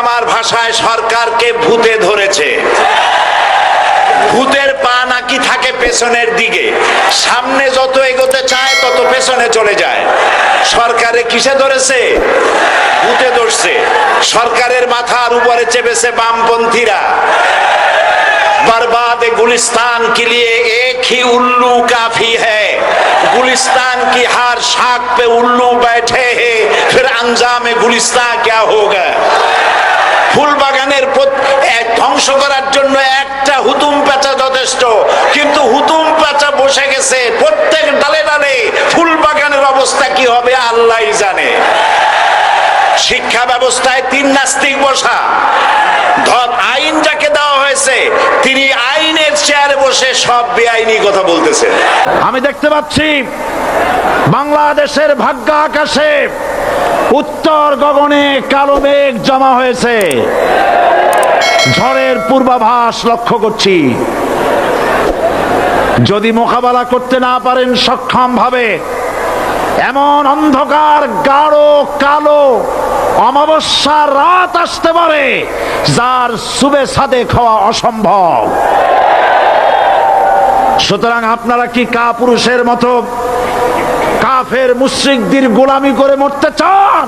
আমার ভাষায় সরকারকে ভূতে ধরেছে ভূতের পা নাকি থাকে পেছনের দিকে সামনে যত এগোতে চায় তত পেছনে চলে যায় সরকারে কিসে ধরেছে ভূতে ধরছে সরকারের মাথার উপরে চেপেছে বামপন্থীরা बर्बाद गुलिस्तान के लिए एक ही उल्लू काफी है गुलिस्तान की हर शाख पे उल्लू बैठे हैं फिर अंजाम गुलिस्तान क्या होगा ধ্বংস করার জন্য একটা হুতুম পেঁচা যথেষ্ট। কিন্তু হুতুম পেঁচা বসে গেছে। প্রত্যেক ডালে ডালে ফুল বাগানের অবস্থা কি হবে আল্লাহই জানে। শিক্ষা ব্যবস্থায় তিন নাস্তিক বসা। আইন যাকে দেওয়া হয়েছে, তিনি আইনের চেয়ারে বসে সব বেআইনি কথা বলতেছেন। আমি দেখতে পাচ্ছি বাংলাদেশের ভাগ্য আকাশে উত্তর গগনে কালো মেঘ জমা হয়েছে। ঝড়ের পূর্বাভাস লক্ষ্য করছি। যদি মোকাবেলা করতে না পারেন সক্ষম ভাবে এমন অন্ধকার, গাঢ়, কালো, অমাবস্যার রাত আসতে পারে, যার সুবে সাদে খাওয়া অসম্ভব। সুতরাং আপনারা কি কা পুরুষের মতো কাফের মুশ্রিকদের গোলামি করে মরতে চান?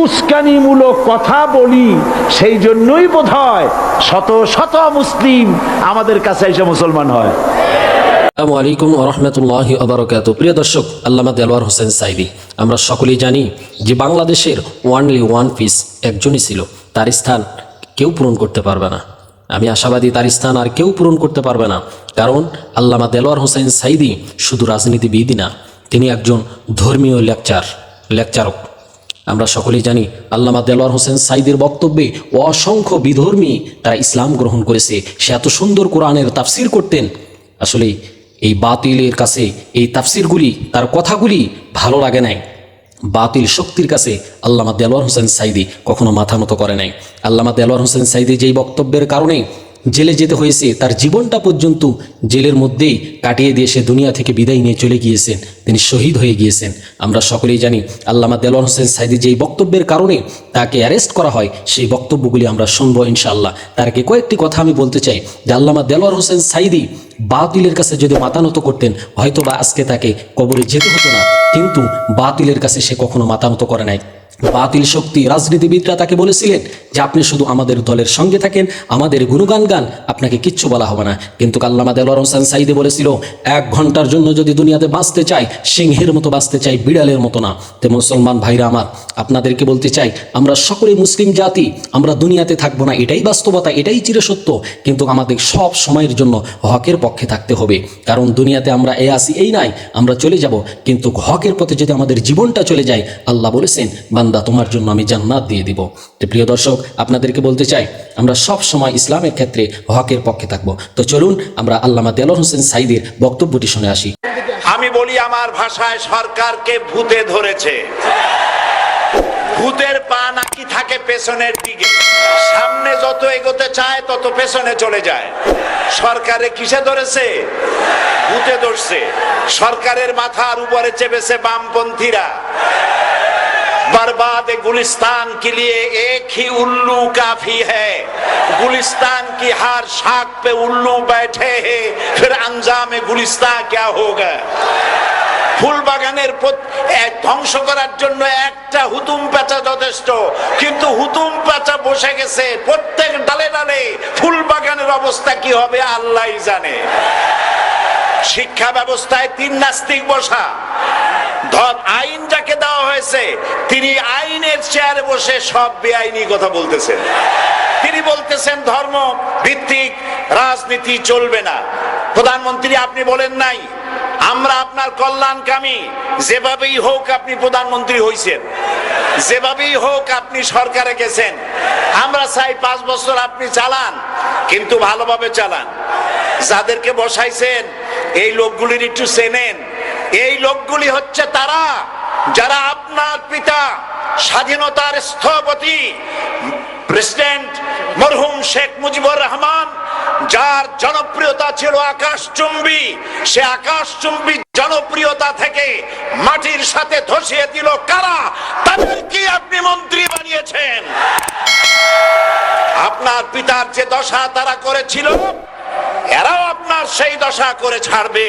উস্কানিমূলক কথা বলি, সেই জন্যই বোধ হয় শত শত মুসলিম আমাদের কাছে এসে মুসলমান হয়। আসসালামু আলাইকুম রহমতুল্লাহ আবরকাত প্রিয় দর্শক, আল্লামা দেলওয়ার হোসেন সাইদি আমরা সকলেই জানি যে বাংলাদেশের ওয়ানলি ওয়ান পিস একজনই ছিল। তার স্থান কেউ পূরণ করতে পারবে না। আমি আশাবাদী তার স্থান আর কেউ পূরণ করতে পারবে না। কারণ আল্লামা দেলোয়ার হোসেন সাইদি শুধু রাজনীতিবিদই না, তিনি একজন ধর্মীয় লেকচার, লেকচারক। আমরা সকলেই জানি আল্লামা দেলোয়ার হোসেন সাইদের বক্তব্যে অসংখ্য বিধর্মী তারা ইসলাম গ্রহণ করেছে। সে এত সুন্দর কোরআনের তাফসির করতেন। আসলে এই বাতিলের কাছে এই তাফসিরগুলি, তার কথাগুলি ভালো লাগে নাই। বাতিল শক্তির কাছে আল্লামা দেলোয়ার হোসেন সাইদি কখনো মাথা মতো করে নাই। আল্লামা দেলোয়ার হোসেন সাইদি যেই বক্তব্যের কারণে জেলে যেতে হয়েছে, তার জীবনটা পর্যন্ত জেলের মধ্যেই কাটিয়ে দিয়ে সে দুনিয়া থেকে বিদায় নিয়ে চলে গিয়েছেন। তিনি শহীদ হয়ে গিয়েছেন। আমরা সকলেই জানি, আল্লামা দেলোয়ার হোসেন সাইদি যেই বক্তব্যের কারণে তাকে অ্যারেস্ট করা হয়, সেই বক্তব্যগুলি আমরা শুনব ইনশাআল্লাহ। তার আগে কয়েকটি কথা আমি বলতে চাই, যে আল্লামা দেলোয়ার হোসেন সাইদি বাতিলের কাছে যদি মাথা নত করতেন হয়তো বা আজকে তাকে কবরে যেতে হতো না, কিন্তু বাতিলের কাছে সে কখনো মাথা নত করে নাই। বাতিল শক্তি রাজনীতিবিদরা তাকে বলেছিলেন যে আপনি শুধু আমাদের দলের সঙ্গে থাকেন, আমাদের গুণগান গান, আপনাকে কিচ্ছু বলা হবে না। কিন্তু কাল্লামা দেলোয়ার হোসেন সাইদে বলেছিল, এক ঘণ্টার জন্য যদি দুনিয়াতে বাঁচতে চাই, সিংহের মতো বাঁচতে চাই, বিড়ালের মতো না। তে মুসলমান ভাইরা আমার, আপনাদেরকে বলতে চাই, আমরা সকলে মুসলিম জাতি, আমরা দুনিয়াতে থাকব না, এটাই বাস্তবতা, এটাই চিরসত্য। কিন্তু আমাদের সব সময়ের জন্য হকের পক্ষে থাকতে হবে। কারণ দুনিয়াতে আমরা এ আসি এই নাই, আমরা চলে যাব। কিন্তু হকের পথে যদি আমাদের জীবনটা চলে যায়, আল্লাহ বলেছেন বান্দা তোমার জন্য আমি জান্নাত দিয়ে দিব। তো প্রিয় দর্শক, আপনাদেরকে বলতে চাই, আমরা সব সময় ইসলামের ক্ষেত্রে হকের পক্ষে থাকব। তো চলুন, আমরা আল্লামা দেলোর হোসেন সাইদের বক্তব্যটি শুনে আসি। আমি বলি, আমার ভাষায় সরকারকে ভূতে ধরেছে। ভূতের পা নাকি থাকে পেছনের দিকে। সামনে যত এগোতে চায়, তত পেছনে চলে যায়। সরকারে কিসে ধরেছে? ভূতে ধরছে। সরকারের মাথার উপরে চেপেছে বামপন্থীরা। बर्बाद गुलिस्तान के लिए एक ही उल्लू काफी है गुलिस्तान की हर शाख पे उल्लू बैठे हैं फिर अंजाम गुलिस्तान क्या होगा ফুল বাগানের প্রত- এক ধ্বংস করার জন্য একটা হুতুম পেঁচা যথেষ্ট কিন্তু হুতুম পেঁচা বসে গেছে প্রত্যেক ডালে ডালে ফুল বাগানের অবস্থা কি হবে আল্লাহই জানে শিক্ষা ব্যবস্থায় তিন নাস্তিক বসা ধর আইন যাকে দেওয়া হয়েছে, তিনি আইনের চেয়ারে বসে সব বেআইনি কথা বলতেছেন। তিনি বলতেছেন, ধর্ম ভিত্তিক রাজনীতি চলবে না। প্রধানমন্ত্রী, আপনি বলেন নাই, আমরা আপনার কল্যাণকামী। যেভাবেই হোক আপনি প্রধানমন্ত্রী হইছেন, যেভাবেই হোক আপনি সরকারে গেছেন, আমরা চাই পাঁচ বছর আপনি চালান, কিন্তু ভালোভাবে চালান। যাদেরকে বসাইছেন, এই লোকগুলির একটু চেনেন এই লোকগুলি হচ্ছে তারা, যারা আপনার পিতা স্বাধীনতার স্থপতি, প্রেসিডেন্ট মরহুম শেখ মুজিবুর রহমান, যার জনপ্রিয়তা ছিল আকাশচুম্বী, সে আকাশচুম্বী জনপ্রিয়তা থেকে মাটির সাথে ধসিয়ে দিল কারা? তাদেরকে আপনি মন্ত্রী বানিয়েছেন? আপনার পিতার যে দশা তারা করেছিল, এরাও আপনার সেই দশা করে ছাড়বে।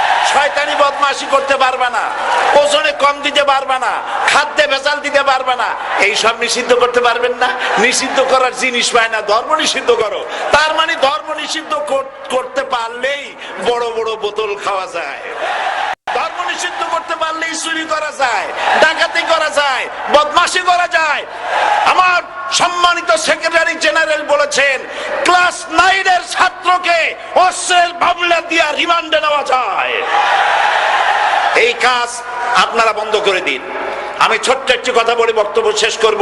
শয়তানি বদমাশি করতে পারবে না, ওজনে কম দিতে পারবে না, খাদ্যে ভেজাল দিতে পারবে না এই সব নিষিদ্ধ করতে পারবেন না। নিষিদ্ধ করার জিনিস পায় না, ধর্ম নিষিদ্ধ করো। তার মানে ধর্ম নিষিদ্ধ করতে পারলেই বড় বড় বোতল খাওয়া যায়। ধর্ম নিষিদ্ধ করতে পারলেই চুরি করা যায়, ডাকাতি করা যায়, বদমাশি করা যায়। সম্মানিত সেক্রেটারি জেনারেল বলেছেন ক্লাস নাইনের ছাত্রকে অস্ত্রের মামলা দিয়া রিমান্ডে নেওয়া যায়। এই কাজ আপনারা বন্ধ করে দিন। আমি ছোট্ট একটি কথা বলে বক্তব্য শেষ করব।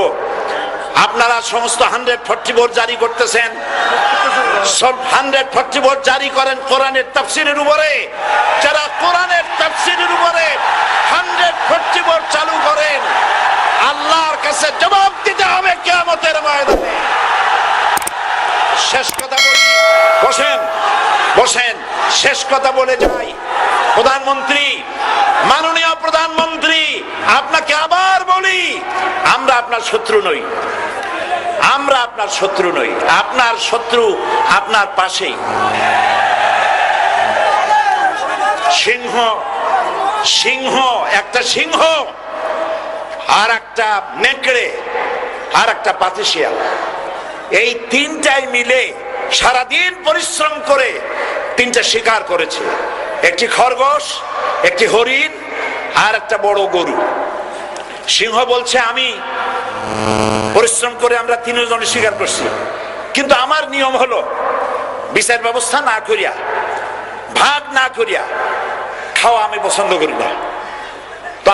আপনারা সমস্ত হান্ড্রেড ফর্টি বোর্ড জারি করতেছেন। সব হান্ড্রেড ফর্টি বোর্ড জারি করেন কোরআনের তাফসিরের উপরে। যারা কোরআনের তাফসিরের উপরে হান্ড্রেড ফর্টি বোর্ড চালু করেন আল্লাহর কাছে জবাব দিতে হবে কেয়ামতের ময়দানে। শেষ কথা বলি। বসেন বসেন। শেষ কথা বলে যাই। প্রধানমন্ত্রী, মাননীয় প্রধানমন্ত্রী, আপনাকে আবার বলি, আমরা আপনার শত্রু নই। আমরা আপনার শত্রু নই। আপনার শত্রু আপনার পাশেই। সিংহ সিংহ, একটা সিংহ। আর একটা নেকড়ে, আর একটা পাতিশিয়াল। এই তিনটাই মিলে সারাদিন পরিশ্রম করে তিনটা শিকার করেছে। একটি খরগোশ, একটি হরিণ, আর একটা বড় গরু। সিংহ বলছে, আমি পরিশ্রম করে আমরা তিনজনে শিকার করছি। কিন্তু আমার নিয়ম হলো, বিচার ব্যবস্থা না করিয়া, ভাগ না করিয়া খাওয়া আমি পছন্দ করি না।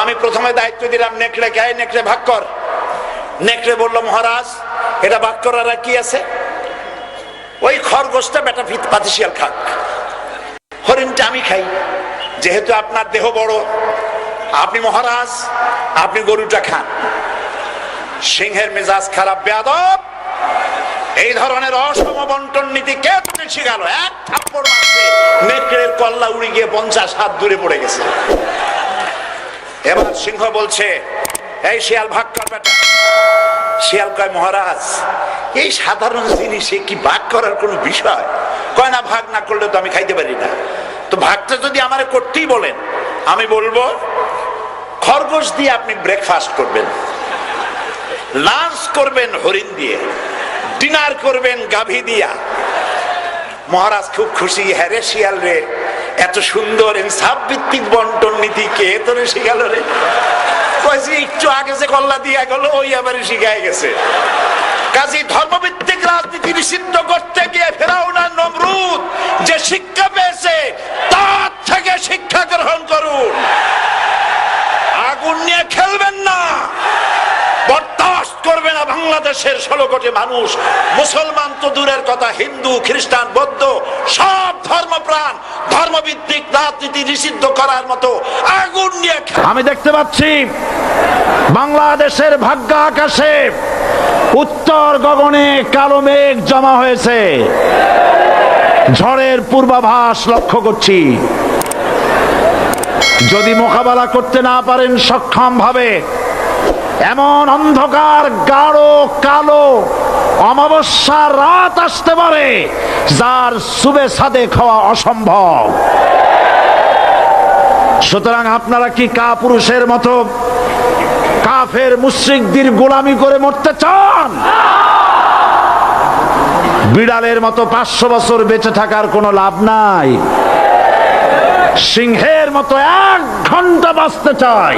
আমি প্রথমে দায়িত্ব দিলাম, নেকড়ে কে নেকড়ে ভাগ কর। নেকড়ে বলল, মহারাজ, এটা ভাগ করার কি আছে? ওই খরগোশটা বেটা ফিত, পাতিশিয়াল খাক। হরিণটা আমি খাই, যেহেতু আপনার দেহ বড়। আপনি মহারাজ, আপনি গরুটা খান। সিংহের মেজাজ খারাপ, বেয়াদব। এই ধরনের অসম বন্টন নীতি কে তোকে শিখালো? এক থাপ্পড় মারছে, নেকড়ের কল্লা উড়ে গিয়ে পঞ্চাশ হাত দূরে পড়ে গেছে। এবার সিংহ বলছে, এই শিয়াল ভাগ কর বেটা। শিয়াল কয়, মহারাজ, এই সাধারণ জিনিসে কি ভাগ করার কোনো বিষয়? কয়, না, ভাগ না করলে তো আমি খাইতে পারি না। তো ভাগটা যদি আমার করতেই বলেন, আমি বলব, খরগোশ দিয়ে আপনি ব্রেকফাস্ট করবেন। লাঞ্চ করবেন হরিণ দিয়ে ডিনার করবেন গাভী দিয়া। মহারাজ খুব খুশি হ্যারে শিয়াল রে এত সুন্দর ইনসাফ ভিত্তিক বন্টন নীতি কে তোরে শিখাল রে? কয়েছে একটু আগে যে কল্লা দিয়া গেল, ওই আবার শিখায় গেছে। কাজী ধর্মভিত্তিক রাজনীতি নিষিদ্ধ করতে গিয়ে ফেরাউনার নমরুদ যে শিক্ষা পেয়েছে, তার থেকে শিক্ষা গ্রহণ করুন। আগুন নিয়ে খেলবেন না। বাংলাদেশের ষোলো কোটি মানুষ, মুসলমান তো দূরের কথা, হিন্দু, খ্রিস্টান, বৌদ্ধ, সব ধর্মপ্রাণ, ধর্মভিত্তিক রাজনীতি নিষিদ্ধ করার মতো আগুন নিয়ে আমি দেখতে পাচ্ছি বাংলাদেশের ভাগ্য আকাশে উত্তর গগনে কালো মেঘ জমা হয়েছে। ঝড়ের পূর্বাভাস লক্ষ্য করছি। যদি মোকাবেলা করতে না পারেন সক্ষম ভাবে এমন অন্ধকার, গাঢ়, কালো অমাবস্যার রাত আসতে পারে, যার সুবে সাদে খাওয়া অসম্ভব। সুতরাং আপনারা কি কা পুরুষের মতো কাফের মুশ্রিকদের গোলামি করে মরতে চান? বিড়ালের মতো পাঁচশো বছর বেঁচে থাকার কোনো লাভ নাই। সিংহের মতো এক ঘণ্টা বাঁচতে চাই।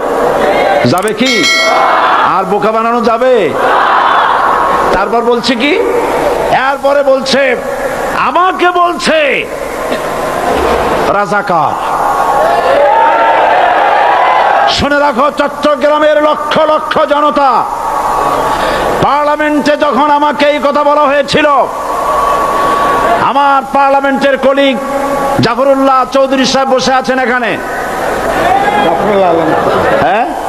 যাবে কি? আর বোকা বানানো যাবে? তারপর বলছে কি? এরপরে বলছে আমাকে বলছে রাজাকার। শুনে রাখো চট্টগ্রামের লক্ষ লক্ষ জনতা পার্লামেন্টে যখন আমাকে এই কথা বলা হয়েছিল আমার পার্লামেন্টের কলিগ জাফরুল্লাহ চৌধুরী সাহেব বসে আছেন এখানে। হ্যাঁ?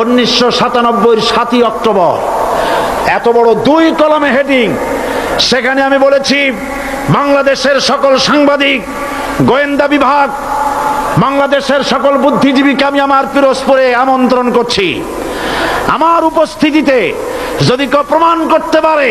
উনিশশো সাতানব্বই সাতই অক্টোবর। এত বড় দুই কলমে হেডিং। সেখানে আমি বলেছি, বাংলাদেশের সকল সাংবাদিক, গোয়েন্দা বিভাগ, বাংলাদেশের সকল বুদ্ধিজীবীকে আমি আমার পিরোজপুরে আমন্ত্রণ করছি। আমার উপস্থিতিতে যদি কেউ প্রমাণ করতে পারে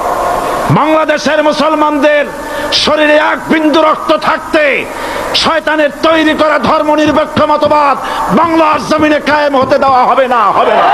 বাংলাদেশের মুসলমানদের শরীরে এক বিন্দু রক্ত থাকতে শয়তানের তৈরি করা ধর্ম নিরপেক্ষ মতবাদ বাংলার জমিনে কায়েম হতে দেওয়া হবে না হবে না।